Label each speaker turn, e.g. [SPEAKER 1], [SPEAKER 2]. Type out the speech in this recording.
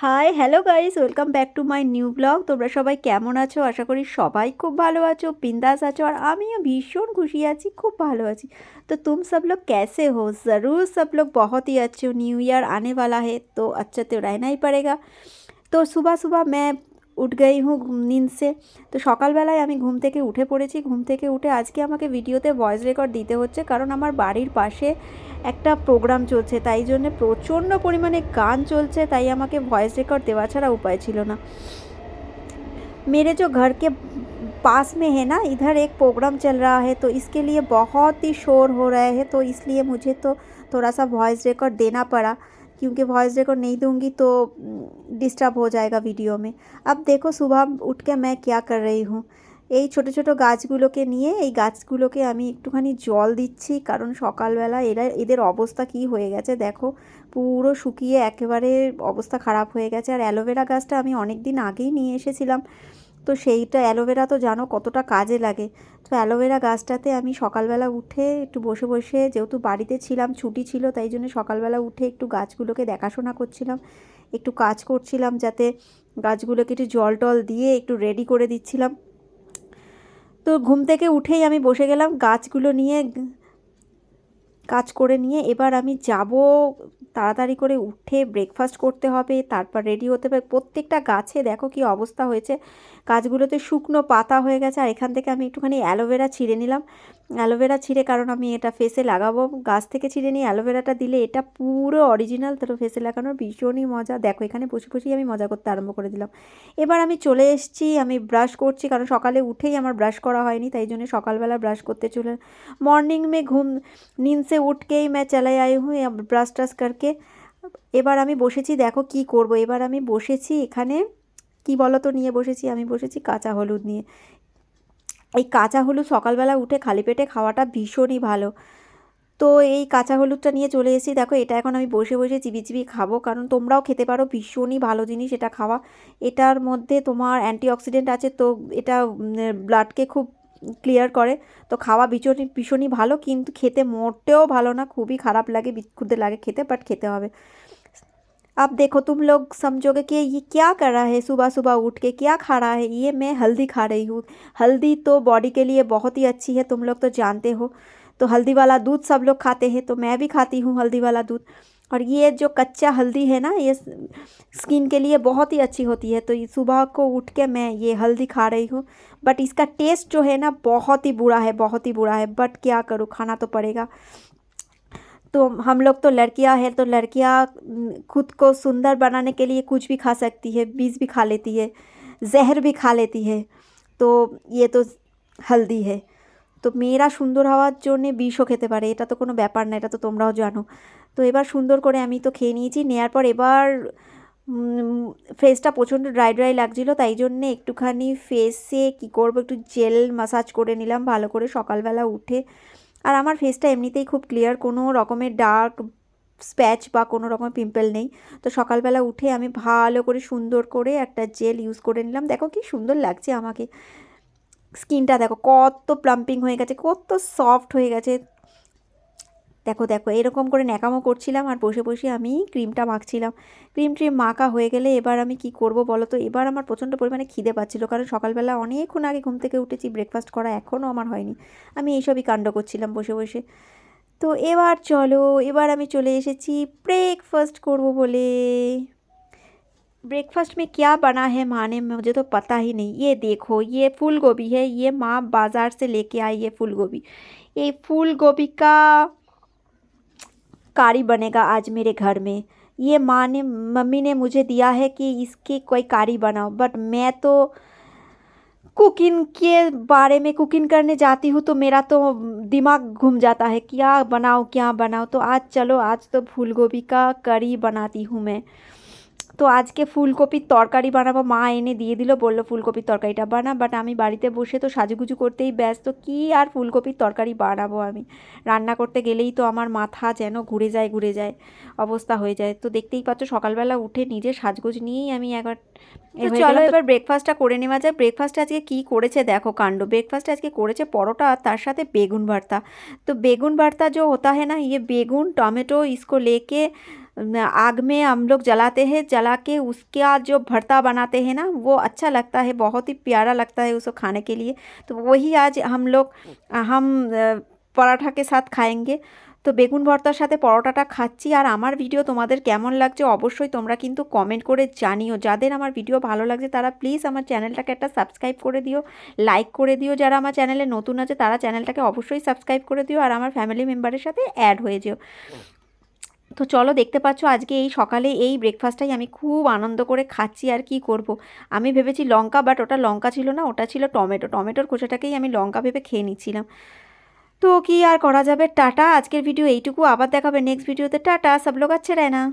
[SPEAKER 1] hi hello guys welcome back to my new blog তোমরা সবাই কেমন আছো আশা করি সবাই খুব ভালো আছো বিন্দাস আছো আর আমিও ভীষণ খুশি আছি খুব ভালো আছি तो तुम सब लोग कैसे हो ज़रूर सब लोग बहुत ही अच्छे हो न्यू ईयर आने वाला है तो अच्छा तो रहना ही पड़ेगा তো সুবা সুবা मैं উঠ গই হুঁ নিন্দ সে তো সকালবেলায় আমি ঘুম থেকে উঠে পড়েছি ঘুম থেকে উঠে আজকে আমাকে ভিডিওতে ভয়েস রেকর্ড দিতে হচ্ছে কারণ আমার বাড়ির পাশে একটা প্রোগ্রাম চলছে তাই জন্য প্রচণ্ড পরিমাণে গান চলছে তাই আমাকে ভয়েস রেকর্ড দেওয়া ছাড়া উপায় ছিল না मेरे जो घर के पास में है ना इधर एक प्रोग्राम चल रहा है तो इसके लिए बहुत ही शोर हो रहा है तो इसलिए मुझे तो थोड़ा सा वॉइस रिकॉर्ड देना पड़ा क्योंकि वॉइस रिकॉर्ड नहीं दूंगी तो डिस्टर्ब हो जाएगा वीडियो में अब देखो सुबह उठ के मैं क्या कर रही हूँ এই ছোট ছোট গাছগুলোকে নিয়ে এই গাছগুলোকে আমি একটুখানি জল দিচ্ছি কারণ সকালবেলা এরা এদের অবস্থা কি হয়ে গেছে দেখো পুরো শুকিয়ে একেবারে অবস্থা খারাপ হয়ে গেছে আর অ্যালোভেরা গাছটা আমি অনেক দিন আগেই নিয়ে এসেছিলাম তো সেইটা অ্যালোভেরা তো জানো কতটা কাজে লাগে। তো অ্যালোভেরা গাছটাতে আমি সকালবেলা উঠে একটু বসে বসে যেহেতু বাড়িতে ছিলাম, ছুটি ছিল, তাই জন্য সকালবেলা উঠে একটু গাছগুলোকে দেখাশোনা করছিলাম। একটু কাজ করছিলাম যাতে গাছগুলোকে একটু জল টল দিয়ে একটু রেডি করে দিচ্ছিলাম। তো ঘুম থেকে উঠেই আমি বসে গেলাম গাছগুলো নিয়ে, কাজ করে নিয়ে এবার আমি যাব তাড়াতাড়ি করে উঠে ব্রেকফাস্ট করতে হবে, তারপর রেডি হতে হবে। প্রত্যেকটা গাছে দেখো কি অবস্থা হয়েছে। গাছগুলোতে শুকনো পাতা হয়ে গেছে, আর এখান থেকে আমি একটুখানি অ্যালোভেরা ছিঁড়ে নিলাম। অ্যালোভেরা ছিঁড়ে, কারণ আমি এটা ফেসে লাগাবো। গাছ থেকে ছিঁড়ে নিয়ে অ্যালোভেরাটা দিলে এটা পুরো অরিজিনাল তো ফেসে লাগানোর ভীষণই মজা। দেখো, এখানে বসে বসেই আমি মজা করতে আরম্ভ করে দিলাম। এবার আমি চলে এসেছি, আমি ব্রাশ করছি, কারণ সকালে উঠেই আমার ব্রাশ করা হয়নি, তাই জন্য সকালবেলা ব্রাশ করতে চলে মর্নিং মে ঘুম নিনসে উঠকেই ম্যা চালাই আই হুঁ ব্রাশ ট্রাশ করকে। এবার আমি বসেছি, দেখো কি করব। এবার আমি বসেছি এখানে, কি বলতো নিয়ে বসেছি? আমি বসেছি কাঁচা হলুদ নিয়ে। এই কাঁচা হলুদ সকালবেলা উঠে খালি পেটে খাওয়াটা ভীষণই ভালো। তো এই কাঁচা হলুদটা নিয়ে চলে এসেছি। দেখো, এটা এখন আমি বসে বসে চিবি চিবি খাব, কারণ তোমরাও খেতে পারো, ভীষণই ভালো জিনিস এটা খাওয়া। এটার মধ্যে তোমার অ্যান্টিঅক্সিডেন্ট আছে, তো এটা ব্লাডকে খুব ক্লিয়ার করে। তো খাওয়া ভীষণই ভীষণই ভালো, কিন্তু খেতে মোটেও ভালো না, খুবই খারাপ লাগে, বিক্ষুব্ধ লাগে খেতে, বাট খেতে হবে। अब देखो, तुम लोग समझोगे कि ये क्या कर रहा है सुबह सुबह उठ के क्या खा रहा है? ये मैं हल्दी खा रही हूँ। हल्दी तो बॉडी के लिए बहुत ही अच्छी है, तुम लोग तो जानते हो। तो हल्दी वाला दूध सब लोग खाते हैं तो मैं भी खाती हूँ हल्दी वाला दूध। और ये जो कच्चा हल्दी है ना, ये स्किन के लिए बहुत ही अच्छी होती है। तो सुबह को उठ के मैं ये हल्दी खा रही हूँ। बट इसका टेस्ट जो है ना, बहुत ही बुरा है, बहुत ही बुरा है। बट क्या करूँ, खाना तो पड़ेगा। तो हम लोग तो लड़कियां हैं तो लड़कियां खुद को सुंदर बनाने के लिए कुछ भी खा सकती है बीज भी खा लेती है जहर भी खा लेती है তো ইয়ে তো হালদি হে তো মেয়েরা সুন্দর হওয়ার জন্যে বিষও খেতে পারে এটা তো কোনো ব্যাপার না এটা তো তোমরাও জানো তো এবার সুন্দর করে আমি তো খেয়ে নিয়েছি নেওয়ার পর এবার ফেসটা প্রচণ্ড ড্রাই ড্রাই লাগছিলো তাই জন্যে একটুখানি ফেসে কী করবো একটু জেল মাসাজ করে নিলাম ভালো করে সকালবেলা উঠে আর আমার ফেসটা এমনিতেই খুব ক্লিয়ার কোনো রকমের ডার্ক স্প্যাচ বা কোনো রকমের পিম্পল নেই। তো সকালবেলা উঠে আমি ভালো করে সুন্দর করে একটা জেল ইউজ করে নিলাম। দেখো কি সুন্দর লাগছে আমাকে। স্কিনটা দেখো কত প্লাম্পিং হয়ে গেছে, কত সফট হয়ে গেছে। দেখো দেখো এরকম করে ন্যাকামো করছিলাম আর বসে বসে আমি ক্রিমটা মাখছিলাম ক্রিম ট্রিম মাখা হয়ে গেলে এবার আমি কি করব বলো তো এবার আমার প্রচণ্ড পরিমাণে খিদে পাচ্ছিলো কারণ সকালবেলা অনেকক্ষণ আগে ঘুম থেকে উঠেছি ব্রেকফাস্ট করা এখনও আমার হয়নি আমি এইসবই কাণ্ড করছিলাম বসে বসে তো এবার চলো এবার আমি চলে এসেছি ব্রেকফাস্ট করব বলে ब्रेकफास्ट में क्या बना है माँ ने मुझे तो पता ही नहीं ये देखो ये फूल गोभी है ये माँ बाज़ार से लेके आई है फूल गोभी ये फूल गोभी का कारी बनेगा आज मेरे घर में। ये माँ ने, मम्मी ने मुझे दिया है कि इसकी कोई कारी बनाओ बट मैं तो कुकिंग के बारे में कुकिंग करने जाती हूँ तो मेरा तो दिमाग घूम जाता है, क्या बनाओ क्या बनाओ तो आज चलो, आज तो फूल गोभी का करी बनाती हूँ मैं। তো আজকে ফুলকপির তরকারি বানাবো। মা এনে দিয়ে দিল বলল ফুলকপির তরকারিটা বানা বাট আমি বাড়িতে বসে তো সাজুগুজু করতেই ব্যস্ত। কি আর ফুলকপির তরকারি বানাবো আমি? রান্না করতে গেলেই তো আমার মাথা যেন ঘুরে যায় ঘুরে যায় অবস্থা হয়ে যায়। তো দেখতেই পাচ্ছ সকালবেলা উঠে নিজের সাজগোজ নিয়েই আমি একবার চলো এবার ব্রেকফাস্টটা করে নেওয়া যায় ব্রেকফাস্ট আজকে কি করেছে দেখো কাণ্ড। ব্রেকফাস্ট আজকে করেছে পরোটা আর তার সাথে বেগুন ভর্তা। তো বেগুন ভর্তা যে হতা হয় না ইয়ে বেগুন টমেটো ইসকো লেকে आग में हम लोग जलाते हैं जला के उसका जो भरता बनाते हैं ना वो अच्छा लगता है बहुत ही प्यारा लगता है उसको खाने के लिए तो वही आज हम लोग हम পরাঠা के साथ খাएँगे তো বেগুন ভর্তার সাথে পরোটাটা খাচ্ছি আর আমার ভিডিও তোমাদের কেমন লাগছে অবশ্যই তোমরা কিন্তু কমেন্ট করে জানিও যাদের আমার ভিডিও ভালো লাগছে তারা প্লিজ আমার চ্যানেলটাকে একটা সাবস্ক্রাইব করে দিও লাইক করে দিও যারা আমার চ্যানেলে নতুন আছে তারা চ্যানেলটাকে অবশ্যই সাবস্ক্রাইব করে দিও আর আমার ফ্যামিলি মেম্বারের সাথে অ্যাড হয়ে যেও তো চলো দেখতে পাচ্ছ আজকে এই সকালে এই ব্রেকফাস্টটাই আমি খুব আনন্দ করে খাচ্ছি আর কি করব। আমি ভেবেছি লঙ্কা বাট ওটা লঙ্কা ছিল না, ওটা ছিল টমেটো। টমেটোর খোসাটাকেই আমি লঙ্কা ভেবে খেয়ে নিচ্ছিলাম। তো কি আর করা যাবে? টাটা, আজকের ভিডিও এইটুকু। আবার দেখাবে নেক্সট ভিডিওতে টাটা, সব লোক আছে না।